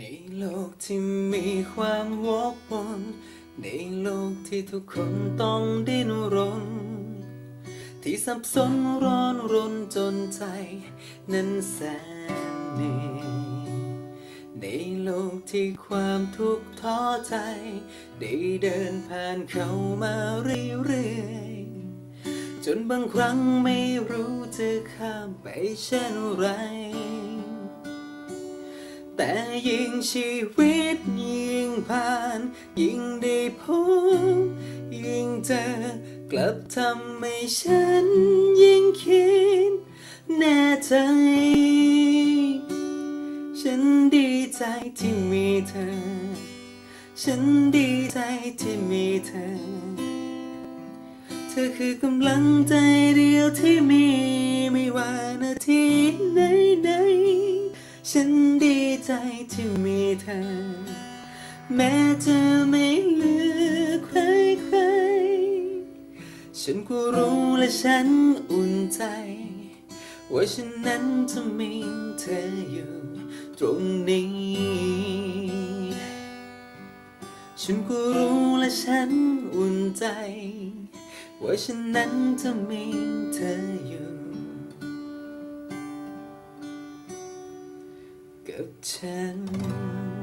ในโลกที่มีความวกวนในโลกที่ทุกคนต้องดิ้นรน ที่สับสนร้อนรนจนใจ นั้นแสนเหนื่อยในโลกที่ความทุกข์ท้อใจ ได้เดินผ่านเข้ามาเรื่อยๆจนบางครั้งไม่รู้จะข้ามไปเช่นไร แต่ยิ่งชีวิตยิ่งผ่าน ยิ่งได้พบยิ่งเจอกลับทำให้ฉันยิ่งคิดแน่ใจ ฉันดีใจที่มีเธอ ฉันดีใจที่มีเธอ เธอคือกำลังใจเดียวที่มีไม่ว่านา ที่มีเธอ แม้จะไม่เหลือใครใครๆฉันก็รู้และฉันอุ่นใจ ว่าฉันนั้นจะมีเธออยู่ ตรงนี้ ฉันก็รู้และฉันอุ่นใจ ว่าฉันนั้นจะมีเธออยู่ กับฉัน